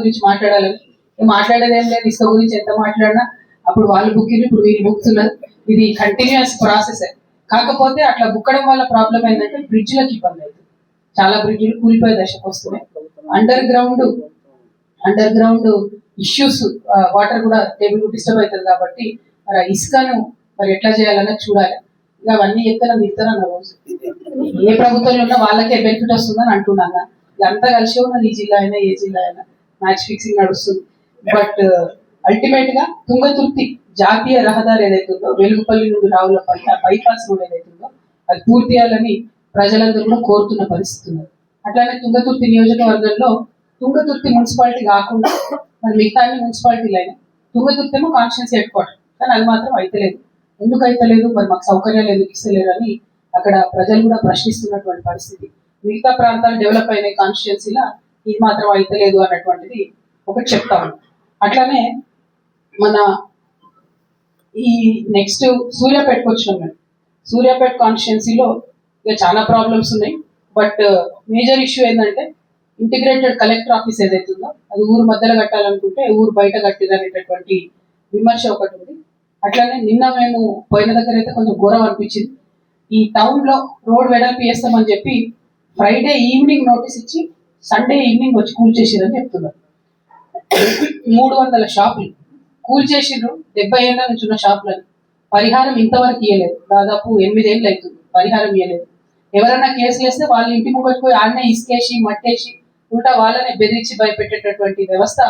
గురించి మాట్లాడాలని. మాట్లాడేది ఏం లేదు ఇసుక గురించి ఎంత మాట్లాడినా అప్పుడు వాళ్ళు బుక్కింగ్ ఇప్పుడు వీళ్ళు బుక్తున్నారు ఇది కంటిన్యూస్ ప్రాసెస్ కాకపోతే అట్లా బుక్కడం వల్ల ప్రాబ్లం ఏంటంటే బ్రిడ్జ్లకు ఇబ్బంది అవుతుంది. చాలా బ్రిడ్జ్లు కూలిపోయే దశకు వస్తున్నాయి. Underground underground issues water కూడా టేబుల్ డిస్టర్బ్ అవుతుంది కాబట్టి మరి ఇసుకను మరి ఎట్లా చేయాలన్నా చూడాలి. ఇక అవన్నీ చెప్తాను తిడతారన్న రోజు? ఏ ప్రభుత్వంలో ఉన్నా వాళ్ళకే బెనిఫిట్ వస్తుందని అంటున్నాను ఇదంతా కలిసి ఉన్నది ఈ జిల్లా అయినా ఏ జిల్లా అయినా. మ్యాచ్ ఫిక్సింగ్ నడుస్తుంది. బట్ అల్టిమేట్ uh, గా తుంగతుర్తి జాతీయ రహదారి ఏదైతుందో వెలుగుపల్లి నుండి రావులపల్లి ఆ బైపాస్ రోడ్ ఏదైతుందో అది పూర్తి చేయాలని ప్రజలందరూ కూడా కోరుతున్న పరిస్థితి ఉన్నది. అట్లానే తుంగతుర్తి నియోజకవర్గంలో తుంగతుర్తి మున్సిపాలిటీ కాకుండా మరి మిగతా అన్ని మున్సిపాలిటీలు అయినా తుంగతుర్తి ఏమో కాన్స్టిట్యూన్సీ హెడ్ క్వార్టర్ కానీ అది మాత్రం అయితలేదు. ఎందుకు అయితలేదు? మరి మాకు సౌకర్యాలు ఎందుకు ఇస్తలేరు అని అక్కడ ప్రజలు కూడా ప్రశ్నిస్తున్నటువంటి పరిస్థితి. మిగతా ప్రాంతాలు డెవలప్ అయిన కాన్స్టిట్యున్సీలా ఇది మాత్రం అయితలేదు అన్నటువంటిది ఒకటి చెప్తా అట్లానే మన ఈ నెక్స్ట్ సూర్యాపేటకు వచ్చినాం మేము. సూర్యాపేట కాన్స్టిట్యున్సీలో ఇక చాలా ప్రాబ్లమ్స్ ఉన్నాయి. బట్ uh, మేజర్ ఇష్యూ ఏంటంటే ఇంటిగ్రేటెడ్ కలెక్టర్ ఆఫీస్ ఏదైతే ఉందో అది ఊరు మధ్యలో కట్టాలనుకుంటే ఊరు బయట కట్టిదనేటటువంటి విమర్శ ఒకటి ఉంది. అట్లానే నిన్న మేము పోయిన దగ్గర అయితే కొంచెం ఘోరం అనిపించింది. ఈ టౌన్లో రోడ్ వెడల్పు చేస్తామని చెప్పి ఫ్రైడే ఈవినింగ్ నోటీస్ ఇచ్చి సండే ఈవినింగ్ వచ్చి కూల్ చేసిరని చెప్తున్నారు. మూడు వందల షాపులు. కూల్ చేసిండ్రు డెబ్బై ఏళ్ళ నుంచి ఉన్న షాపులను. పరిహారం ఇంతవరకు ఇవ్వలేదు దాదాపు ఎనిమిదేళ్ళు అవుతుంది. పరిహారం ఇవ్వలేదు ఎవరైనా కేసులు వేస్తే వాళ్ళ ఇంటి ముంగటికి పోయి ఆడనే ఇసుకేసి మట్టేసి ఉంటా వాళ్ళనే బెదిరించి భయపెట్టేటటువంటి వ్యవస్థ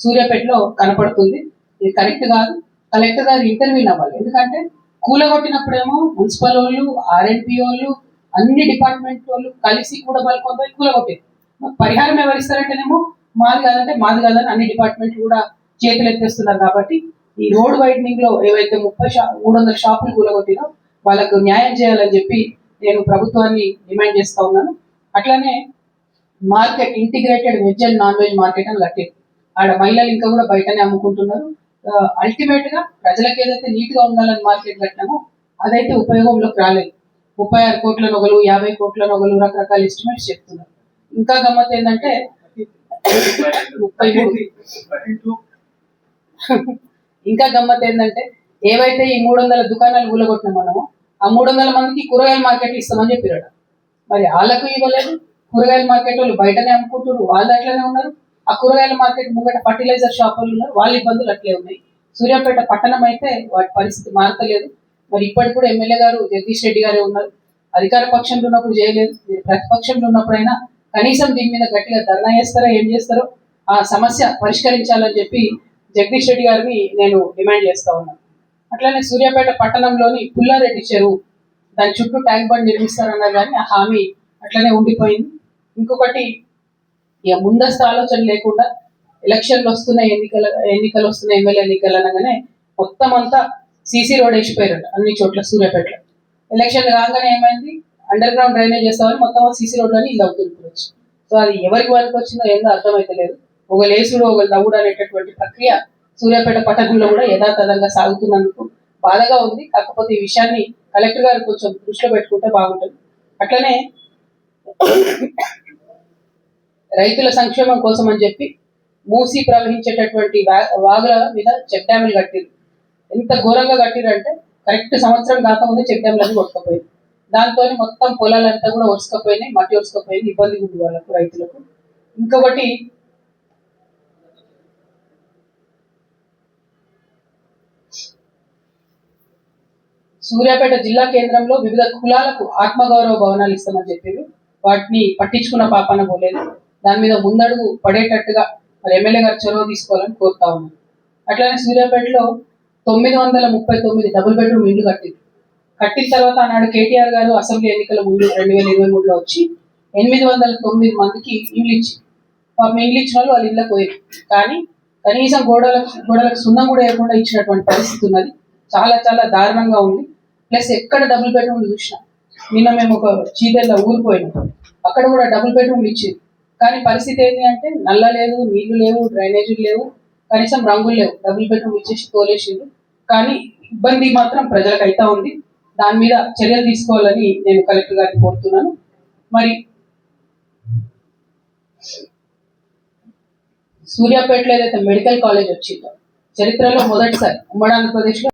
సూర్యాపేటలో కనపడుతుంది. ఇది కరెక్ట్ కాదు. కలెక్టర్ గారు ఇంటర్వ్యూలు అవ్వాలి ఎందుకంటే కూలగొట్టినప్పుడేమో మున్సిపల్ వాళ్ళు ఆర్ఎన్పి వాళ్ళు అన్ని డిపార్ట్మెంట్ వాళ్ళు కలిసి కూడా బలుకొని కూలగొట్టారు పరిహారం పరిహారం ఎవరిస్తారంటేనేమో మాది కాదంటే మాది కాదని అన్ని డిపార్ట్మెంట్లు కూడా చేతులు ఎత్తేస్తున్నారు కాబట్టి ఈ రోడ్ వైడనింగ్లో ఏవైతే ముప్పై షా మూడు వందల షాపులు కూలగొట్టినో వాళ్ళకు న్యాయం చేయాలని చెప్పి నేను ప్రభుత్వాన్ని డిమాండ్ చేస్తా ఉన్నాను. అట్లానే market integrated veg and non veg market అని కట్టింది ఆడ మహిళలు ఇంకా కూడా బయటనే అమ్ముకుంటున్నారు. అల్టిమేట్గా ప్రజలకు ఏదైతే నీట్గా ఉండాలని మార్కెట్ కట్టినామో అదైతే ఉపయోగంలోకి రాలేదు. ముప్పై ఆరు కోట్ల నొగలు యాభై కోట్ల నొగలు రకరకాల ఎస్టిమేట్స్ చెప్తున్నారు. ఇంకా గమ్మత్ ఏంటంటే ముప్పై మూడు. ఇంకా గమ్మత్ ఏంటంటే ఏవైతే ఈ మూడు వందల దుకాణాలు కూలగొట్టినా మనము ఆ మూడు వందల మందికి కూరగాయల మార్కెట్ ఇస్తామని చెప్పారట మరి వాళ్ళకు ఇవ్వలేదు. కూరగాయల మార్కెట్ వాళ్ళు బయటనే అమ్ముకుంటారు వాళ్ళు అట్లనే ఉన్నారు. ఆ కూరగాయల మార్కెట్ ముంగట ఫర్టిలైజర్ షాప్ వాళ్ళు ఉన్నారు వాళ్ళ ఇబ్బందులు అట్లే ఉన్నాయి. సూర్యాపేట పట్టణం అయితే వాటి పరిస్థితి మారతలేదు. మరి ఇప్పటికి కూడా ఎమ్మెల్యే గారు జగదీష్ రెడ్డి గారే ఉన్నారు. అధికార పక్షంలో ఉన్నప్పుడు చేయలేదు. ప్రతిపక్షంలో ఉన్నప్పుడైనా కనీసం దీని మీద గట్టిగా ధర్నా చేస్తారో? ఏం చేస్తారో? ఆ సమస్య పరిష్కరించాలని చెప్పి జగదీష్ రెడ్డి గారిని నేను డిమాండ్ చేస్తా ఉన్నాను అట్లానే సూర్యాపేట పట్టణంలోని పుల్లారెడ్డి చెరువు దాని చుట్టూ ట్యాంక్ బండ్ నిర్మిస్తారన్నారు కానీ ఆ హామీ అట్లనే ఉండిపోయింది. ఇంకొకటి ఇక ముందస్తు ఆలోచన లేకుండా ఎలక్షన్లు వస్తున్నాయి ఎన్నికల ఎన్నికలు వస్తున్నాయి ఎమ్మెల్యే ఎన్నికలు అనగానే మొత్తం అంతా సీసీ రోడ్ వేసిపోయారు అన్ని చోట్ల సూర్యాపేటలో. ఎలక్షన్ రాగానే ఏమైంది? అండర్ గ్రౌండ్ డ్రైనేజ్ చేస్తామని మొత్తం సీసీ రోడ్లని ఇల్లు అవుతుంది సో అది ఎవరికి వరకు వచ్చిందో ఏందో అర్థమైతలేదు ఒక లేసుడు ఒక దవ్వుడు అనేటటువంటి ప్రక్రియ సూర్యాపేట పట్టణంలో కూడా యథాతథంగా సాగుతున్నందుకు బాధగా ఉంది. కాకపోతే ఈ విషయాన్ని కలెక్టర్ గారు కొంచెం దృష్టిలో పెట్టుకుంటే బాగుంటుంది. అట్లనే రైతుల సంక్షేమం కోసం అని చెప్పి మూసి ప్రవహించేటటువంటి వా- వాగుల మీద చెక్ డ్యాములు కట్టిరు ఎంత ఘోరంగా కట్టిరంటే కరెక్ట్ సంవత్సరం కాకముందే చెక్ డ్యాములు అన్ని కొట్టుకుపోయింది దాంతో మొత్తం పొలాలంతా కూడా ఒరుసుకపోయినాయి మట్టి ఒరుసుకపోయింది ఇబ్బంది ఉంది వాళ్ళకు రైతులకు. ఇంకొకటి సూర్యాపేట జిల్లా కేంద్రంలో వివిధ కులాలకు ఆత్మగౌరవ భవనాలు ఇస్తామని చెప్పారు. వాటిని పట్టించుకున్న పాపన పోలేదు. దాని మీద ముందడుగు పడేటట్టుగా మరి ఎమ్మెల్యే గారు చొరవ తీసుకోవాలని కోరుతా ఉన్నాను అట్లానే సూర్యాపేటలో తొమ్మిది వందల ముప్పై తొమ్మిది డబుల్ బెడ్రూమ్ ఇల్లు కట్టింది కట్టిన తర్వాత ఆనాడు కేటీఆర్ గారు అసెంబ్లీ ఎన్నికల ముందు రెండు వేల ఇరవై మూడులో వచ్చి ఎనిమిది వందల తొమ్మిది మందికి ఇల్లు ఇచ్చి పాపం ఇల్లు ఇచ్చిన వాళ్ళు వాళ్ళ ఇళ్ళకి పోయారు. కానీ కనీసం గోడలకు గోడలకు సున్నం కూడా వేయకుండా ఇచ్చినటువంటి పరిస్థితి ఉన్నది. చాలా చాలా దారుణంగా ఉంది. ప్లస్ ఎక్కడ డబుల్ బెడ్రూమ్ చూసినా నిన్న మేము ఒక చీదెల్ల ఊరిపోయినాం అక్కడ కూడా డబుల్ బెడ్రూమ్లు ఇచ్చింది. కానీ పరిస్థితి ఏంటి అంటే నల్ల లేదు నీళ్ళు లేవు డ్రైనేజీలు లేవు కనీసం రంగులు లేవు. డబుల్ బెడ్రూమ్ ఇచ్చేసి తోలేసిండు కానీ ఇబ్బంది మాత్రం ప్రజలకు అయితే ఉంది. దాని మీద చర్యలు తీసుకోవాలని నేను కలెక్టర్ గారిని కోరుతున్నాను. మరి సూర్యాపేటలో ఏదైతే మెడికల్ కాలేజ్ వచ్చిందో చరిత్రలో మొదటిసారి ఉమ్మడి ఆంధ్రప్రదేశ్లో